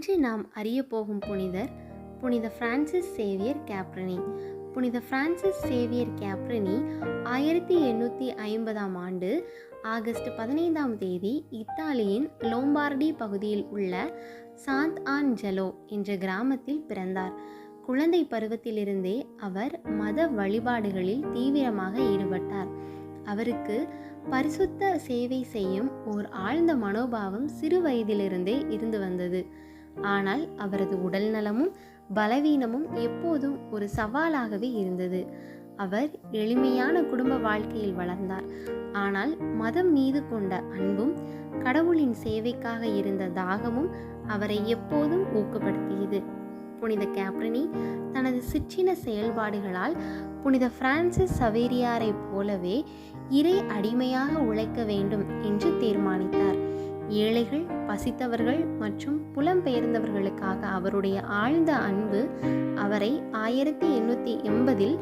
இன்று நாம் அறிய போகும் புனிதர் புனித பிரான்சிஸ் சேவியர் கேப்ரனி. புனித பிரான்சிஸ் சேவியர் கேப்ரனி ஆயிரத்தி எண்ணூற்றி ஐம்பதாம் ஆண்டு ஆகஸ்ட் பதினைந்தாம் தேதி இத்தாலியின் லோம்பார்டி பகுதியில் உள்ள சாந்த் ஆன் ஜெலோ என்ற கிராமத்தில் பிறந்தார். குழந்தை பருவத்திலிருந்தே அவர் மத வழிபாடுகளில் தீவிரமாக ஈடுபட்டார். அவருக்கு பரிசுத்த சேவை செய்யும் ஓர் ஆழ்ந்த மனோபாவம் சிறு வயதிலிருந்தே இருந்து வந்தது. ஆனால் அவரது உடல் நலமும் பலவீனமும் எப்போதும் ஒரு சவாலாகவே இருந்தது. அவர் எளிமையான குடும்ப வாழ்க்கையில் வளர்ந்தார். ஆனால் மதம் மீது கொண்ட அன்பும் கடவுளின் சேவைக்காக இருந்த தாகமும் அவரை எப்போதும் ஊக்கப்படுத்தியது. புனித கேப்ரினி தனது சிற்றின செயல்பாடுகளால் புனித பிரான்சிஸ் சவேரியாரைப் போலவே இறை அடிமையாக உழைக்க வேண்டும் என்று தீர்மானித்தார். ஏழைகள் பசித்தவர்கள் மற்றும் புலம்பெயர்ந்தவர்களுக்காக அவருடைய ஆழ்ந்த அன்பு அவரை ஆயிரத்தி எண்ணூற்றி எண்பதில்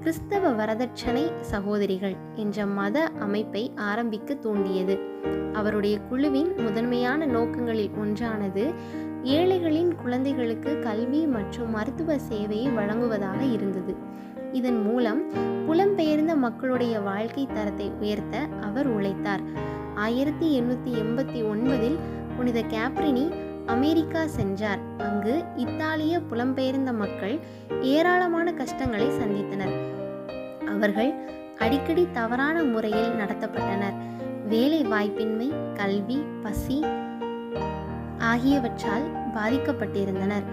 கிறிஸ்தவ வரதட்சணை சகோதரிகள் என்ற மத அமைப்பை ஆரம்பிக்க தூண்டியது. அவருடைய குழுவின் முதன்மையான நோக்கங்களில் ஒன்றானது ஏழைகளின் குழந்தைகளுக்கு கல்வி மற்றும் மருத்துவ சேவையை வழங்குவதாக இருந்தது. இதன் மூலம் புலம்பெயர்ந்த மக்களுடைய வாழ்க்கை தரத்தை உயர்த்த அவர் உழைத்தார். ஆயிரத்தி எண்ணூற்றி எண்பத்தி ஒன்பதில் புனித கேப்ரினி அமெரிக்கா சென்றார். அங்கு இத்தாலிய புலம்பெயர்ந்த மக்கள் ஏராளமான கஷ்டங்களை சந்தித்தனர். அவர்கள் அடிக்கடி தவறான முறையில் நடத்தப்பட்டனர். வேலை வாய்ப்பின்மை கல்வி பசி ஆகியவற்றால் பாதிக்கப்பட்டிருந்தனர்.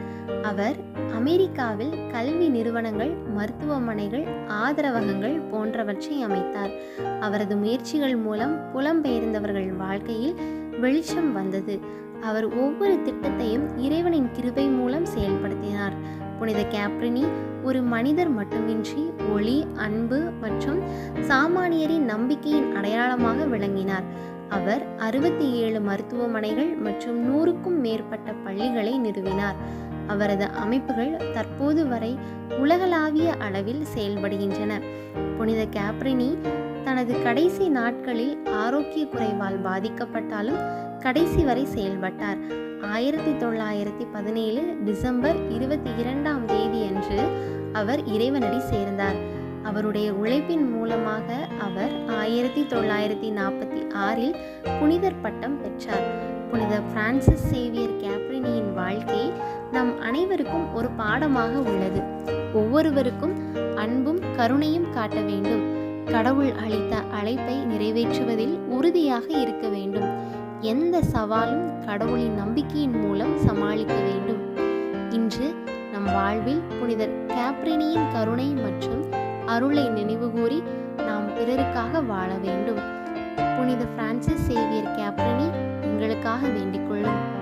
அவர் அமெரிக்காவில் கல்வி நிறுவனங்கள் மருத்துவமனைகள் ஆதரவகங்கள் போன்றவற்றை அமைத்தார். அவரது முயற்சிகள் மூலம் புலம்பெயர்ந்தவர்கள் வாழ்க்கையில் வெளிச்சம் வந்தது. அவர் ஒவ்வொரு திட்டத்தையும் இறைவனின் கிருபை மூலம் செயல்படுத்தினார். புனித கேப்ரினி ஒரு மனிதர் மட்டுமின்றி ஒளி அன்பு மற்றும் சாமானியரின் நம்பிக்கையின் அடையாளமாக விளங்கினார். அவர் அறுபத்தி ஏழு மருத்துவமனைகள் மற்றும் நூறுக்கும் மேற்பட்ட பள்ளிகளை நிறுவினார். அவரது அமைப்புகள் தற்போது வரை உலகளாவிய அளவில் செயல்படுகின்றன. புனித கேப்ரினி தனது கடைசி நாட்களில் ஆரோக்கிய குறைவால் பாதிக்கப்பட்டாலும் கடைசி வரை செயல்பட்டார். ஆயிரத்தி தொள்ளாயிரத்தி பதினேழு டிசம்பர் இருபத்தி இரண்டாம் தேதி அன்று அவர் இறைவனடி சேர்ந்தார். அவருடைய உழைப்பின் மூலமாக அவர் ஆயிரத்தி தொள்ளாயிரத்தி நாற்பத்தி ஆறில் புனிதர் பட்டம் பெற்றார். புனித பிரான்சிஸ் சேவியர் கேப்ரினியின் வாழ்க்கை நம் அனைவருக்கும் ஒரு பாடமாக உள்ளது. ஒவ்வொருவருக்கும் அன்பும் கருணையும் காட்ட வேண்டும். கடவுள் அளித்த அழைப்பை நிறைவேற்றுவதில் உறுதியாக இருக்க வேண்டும். எந்த சவாலும் கடவுளின் நம்பிக்கையின் மூலம் சமாளிக்க வேண்டும். இன்று நம் வாழ்வில் புனிதர் கேப்ரினியின் கருணை மற்றும் அருளை நினைவுகூறி நாம் பிறருக்காக வாழ வேண்டும். புனித பிரான்சிஸ் சேவியர் கேப்டனி எங்களுக்காக வேண்டிக் கொள்ளும்.